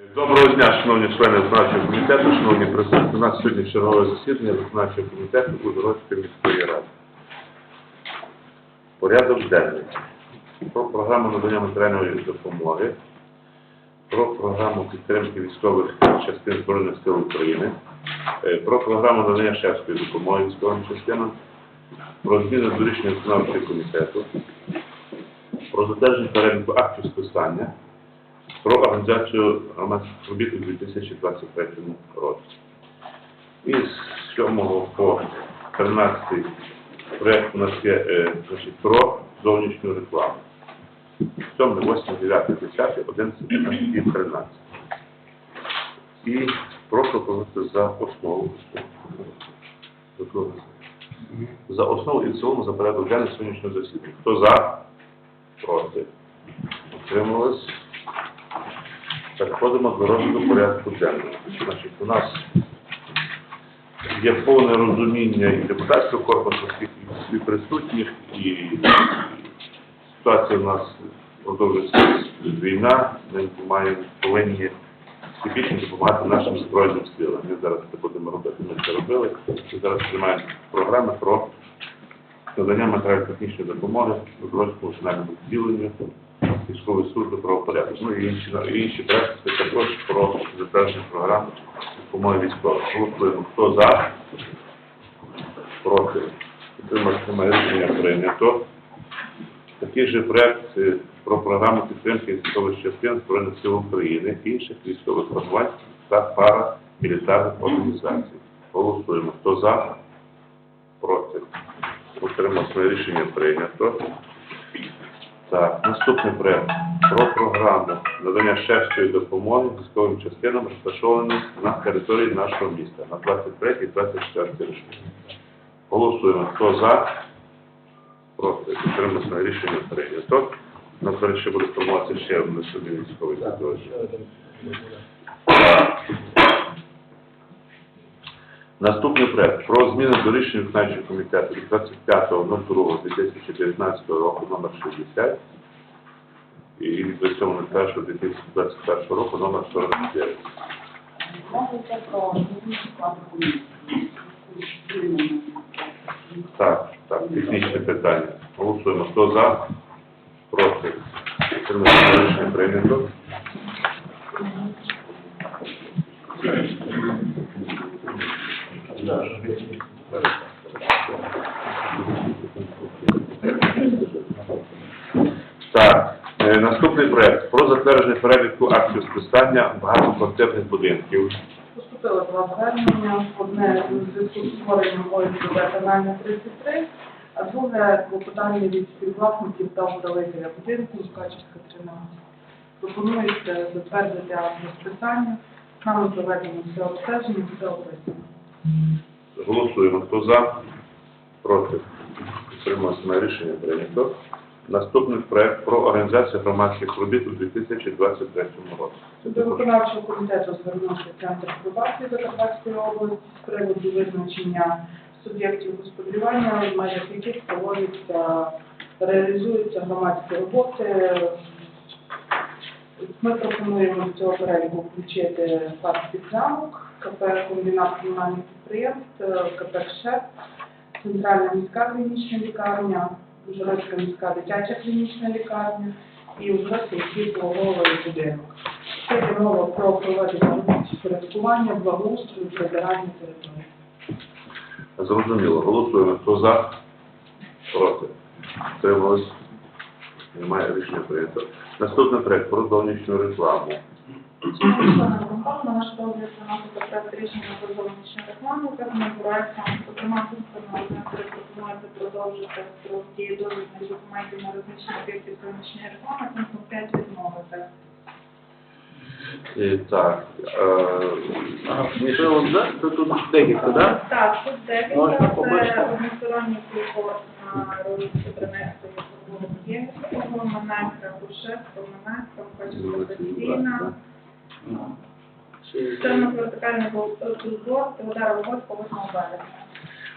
Доброго дня, шановні члени виконавчого комітету, шановні присутні. У нас сьогодні чергове засідання виконавчого комітету Ужгородської міської ради. Порядок денний. Про програму надання матеріальної допомоги, про програму підтримки військових частин Збройних сил України, е, про програму надання шефської допомоги військовим частинам, про зміни до рішення виконавчого комітету, про затвердження переліку актів списання, про організацію громадських робіт у 2023 році. І з 7 по 13 проєкт у нас є е, значить, про зовнішню рекламу. 7, 8, 9, 10, 11, 12 і 13. І прошу провести за основу. За основу і в цілому за порядок денний сьогоднішнього засідання. Хто за? Проти. Утримались? Переходимо до розгляду порядку денного. Значить, у нас є повне розуміння і депутатського корпусу, всіх присутніх, і ситуація у нас продовжується війна, ми маємо повинні всебічно допомагати нашим Збройним силам. Ми зараз це будемо робити, ми це робили. Ми зараз приймаємо програми про надання матеріально-технічної допомоги Ужгородському національному відділенню військової служби правопорядку. Ну і інші, і інші проекти це також про затвердження програми допомоги військовим. Голосуємо. Хто за? Проти. Підтримати немає рішення прийнято. Такий же проект е, про програму підтримки військових частин Збройних сил України, інших військових формувань та парамілітарних організацій. Голосуємо. Хто за? Проти. Утримався рішення прийнято. Так, наступний проект про програму надання шефської допомоги військовим частинам, розташованим на території нашого міста на 23 і 24 рішення. Голосуємо. Хто за? Проти. Підтримуємо рішення прийнято. У нас зараз ще буде формуватися ще один собі військовий підрозділ. Наступний проект про зміни до рішення виконавчого комітету 25.02.2019 року номер 60 і від 27.01.2021 року номер 49. Мовиться про зміну комісії. Так, так, технічне питання. Голосуємо. Хто за? Проти. Прийнято. Так, е, наступний проект про затвердження переліку актів списання багатоквартирних будинків. Поступило два звернення. Одне у зв'язку з створенням ОСБ канальна 33, а друге клопотання від співвласників та управителя будинку Качівська 13. Пропонується затвердити акт списання. Нами проведено все обстеження, все описано. Голосуємо. Хто за? Проти. Підтримується на рішення прийнято. Наступний проект про організацію громадських робіт у 2023 році. До виконавчого комітету звернувся Центр пробації Закарпатської області з приводу визначення суб'єктів господарювання, в межах яких проводяться, реалізуються громадські роботи. Ми пропонуємо до цього переліку включити парк підзамок, КП комбінат комунальних підприємств, КП ШЕП, Центральна міська клінічна лікарня, Ужгородська міська дитяча клінічна лікарня і Ужгородський пологовий будинок. Це мова про проведення порядкування, благоустрою, прибирання території. Зрозуміло. Голосуємо. Хто за? Проти. Підтрималось. Немає рішення прийнято. Наступний проект про зовнішню рекламу. Шановні Михайло, на наш погляд, виноситься проект рішення про зовнішню рекламу. Певним проектом, зокрема, пунктами коли пропонується продовжити строк дії дозвільних документів на розміщення об'єктів зовнішньої реклами, пунктом 5 відмовити. І Так. Е, Мішело, да? Це тут декілька, да? Так, тут декілька. Можна Це побачити? односторонній прикол на розвитку 13 Лук'янського, Мональка Грушевського, Мональська, Мукачева-Петровна, Чорно протокального Тузор, Теодарова Горська, 8 березня.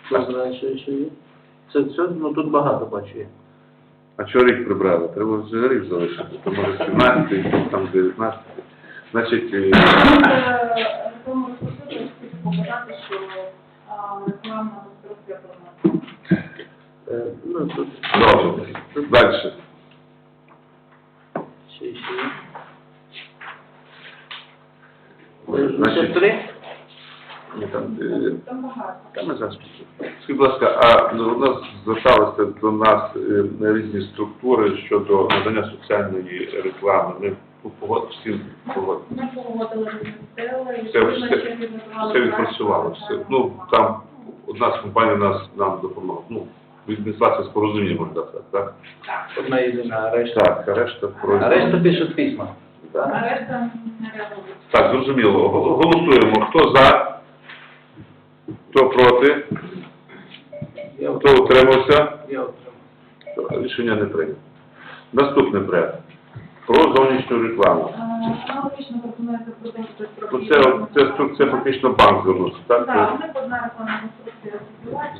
Хто знає, що ще є? Це все, ну тут багато бачу є. А що рік прибрали? Треба вже рік залишити, то може 17, там 19. Значить, е, Тому розпочатку, хочу показати, що рекламна конструкція планується. Е, Ну, тут добре. Далі. ще, ще. Це Значить, три? ні, там, е, Там багато. Та ми зараз. Скажіть, будь ласка, а ну, у нас зверталися до нас е, різні структури щодо надання соціальної реклами. Ми погодили всім погодили. Ми погодили Все, відповідно, все, ще підготували Все проект відпрацювало. Все. Ну там одна з компаній нас нам допомогла. Ну, віднеслася з порозумінням, можна сказати, так? Так. Одна єдина, а решта. Так, а решта А решта пишуть письма. А решта не реагують. Так, зрозуміло. Гол- Голосуємо. Хто за? Хто проти? Я от- Хто утримався? я отримав. Рішення не прийнято. Наступний проект. Про зовнішню рекламу. Аналогічно пропонується продовжити Ну, це, це, це, це фактично банк звернувся, так? Так, вони одна рекламна конструкція.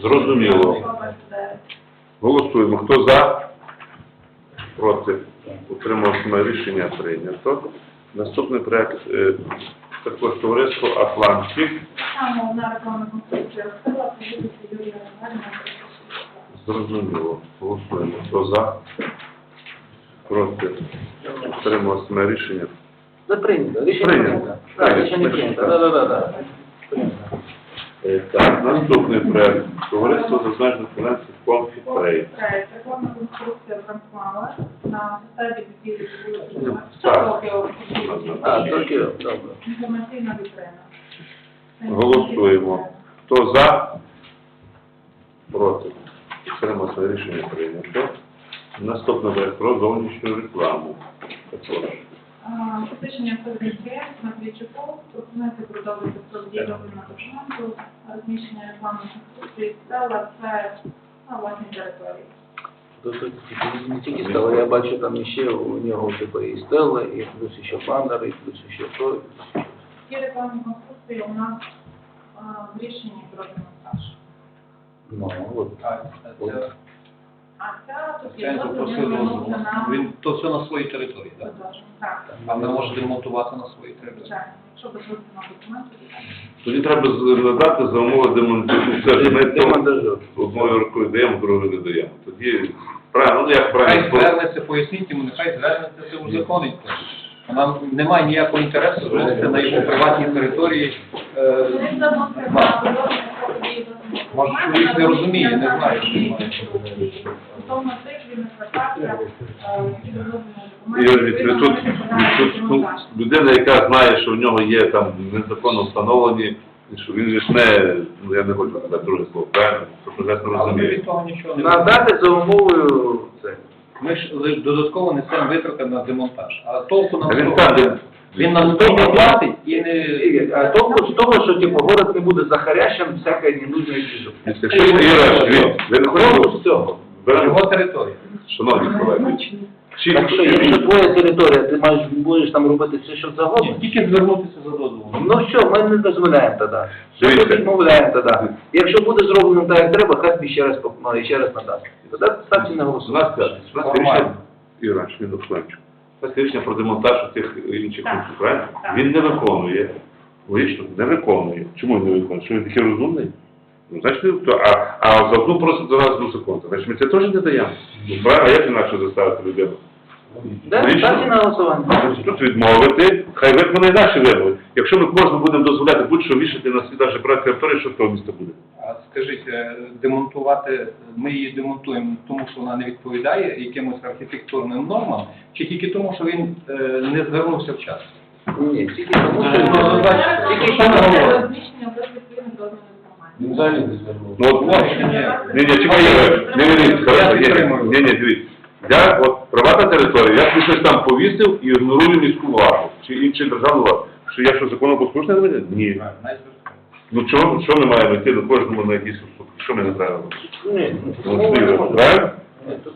Зрозуміло. Голосуємо. Хто за? Проти? Утримався на рішення прийнято. Наступний проект е, також товариство Атлантик. Там одна рекламна конструкція розпила, Юрія Зрозуміло. Голосуємо. Хто за? Проти? Утримався на рішення. Це прийнято. Рішення Прийнято. прийнято. Так, рішення прийнято. Так. Прийнято. Е, Так, наступний проект. Товариство зазначених фінансів Конструкція на. Добре. Інформаційна вітрина. Голосуємо. Хто за? Проти? Утримався на рішення прийнято. Наступний проект про зовнішню рекламу. Також. Посвідчення підприємств Матвійчуков пропонується продовжити строк дії дозвільного документу, розміщення рекламної конструкції стела це на власній території. Тут не тільки стела, я бачу там ще у нього типу і стели, і плюс ще баннери, і плюс ще то. Ті рекламні конструкції у нас а, в рішенні про демонтаж. Ну, от. Тут це є він дозвіл, він дозволу. Він то все на своїй території, так? Так, А ми можемо демонтувати на своїй території. звичайно. Якщо без дозвільного документу, то так. Тоді треба з- за умови демонтажу. Ми то одною рукою даємо, другою не даємо. Тоді правильно, ну як Хай звернеться, поясніть йому, нехай звернеться, це узаконить. Нам немає ніякого інтересу на його приватній території. Е, Може, чоловік не розуміє, не знає, що конструкції. Стосовно цих він не звертався, е, Ігор Вікторович, тут, тут, ну, людина, яка знає, що в нього є там незаконно встановлені, і що він же ж не, ну я не хочу сказати друге слово, правильно? Тобто я розуміє. нічого не розумію. Надати за умовою це. Ми ж лише додатково несемо витрати на демонтаж. А толку нам він того Він нам не платить і не... А толку з того, що типу город не буде захарящим всякої ненужної фізики. Якщо Ігор, він, ви не хочете, Толку з цього. Його територія. шановні колеги, чи, Так що, якщо твоя територія, ти маєш, будеш там робити все, що Ні, завгодно, тільки звернутися за дозволом. ну що, ми не дозволяємо тоді. Що ми Дивіться. відмовляємо тоді. Якщо буде зроблено так, як треба, хай тобі ще раз, поп- ну, ще раз надасть. Тоді ставте на у голосування. нас, у нас є рішення, Ігор, він Олександрович, у нас є рішення про демонтаж цих інших Так. пунктів, правильно? Так. Він не виконує, логічно, не виконує. Чому він не виконує? Що він такий розумний? Ну, значить, не а, а за одну просить до нас до закону. Значить, ми це теж не даємо. Ну, правильно, а як інакше заставити людину? Да, Логічно. ставте на голосування. Значить, Тут відмовити, хай виконає наші вимоги. Якщо ми кожному будемо дозволяти будь-що вішати на свій навіть проект території, що з того міста буде? А скажіть, е, демонтувати, ми її демонтуємо тому, що вона не відповідає якимось архітектурним нормам, чи тільки тому, що він е, не звернувся вчасно? Ні, тільки тому, що... Ну, ну, Тільки що ми говоримо? Розміщення без Ну, документів. Ну, от, Ось, ні, ні. Ні, ні, чекай, ні, ні, ні, хорошо, ні, ні, ні, ні, дивіться. Я, от, приватна територія, я собі щось там повісив і ігнорую міську владу, чи іншу державну владу. Що я що, законопослушний громадянин? Ні. Ну, чого, що ми маємо йти до кожному на якісь? Що ми не треба? Ні, Ну, не правильно?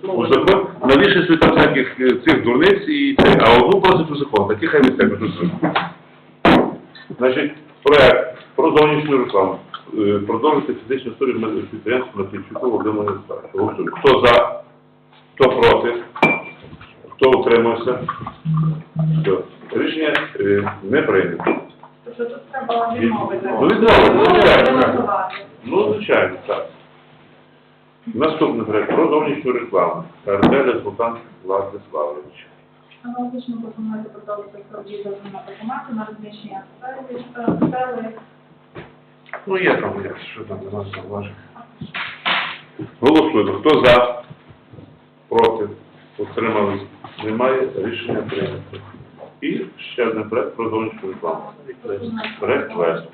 У закон, навіщо собі там всяких е, цих дурниць і це, а одну просить у закон, такі хай місця тут зробить. Значить, проект про зовнішню рекламу. Е, Продовжити фізичну історію підприємства на Тимчуку Володимира Голосуємо. Хто за? Хто проти? Хто утримався? Все. Рішення е, не прийнято. Тобто тут треба відмовити. Ну, відмовити, звичайно. Ну, звичайно, так. Наступний проект про зовнішню рекламу. Артеля Султан Владиславович. Аналогічно пропонується продовжити строк дії дозвільного документу на розміщення стелі, е, стели. Ну, є там, є, що там до нас зауваження. Голосуємо. Хто за? Проти? Утримались? Немає. Рішення прийнято. І ще один проект про зовнішню рекламу. Проект вест.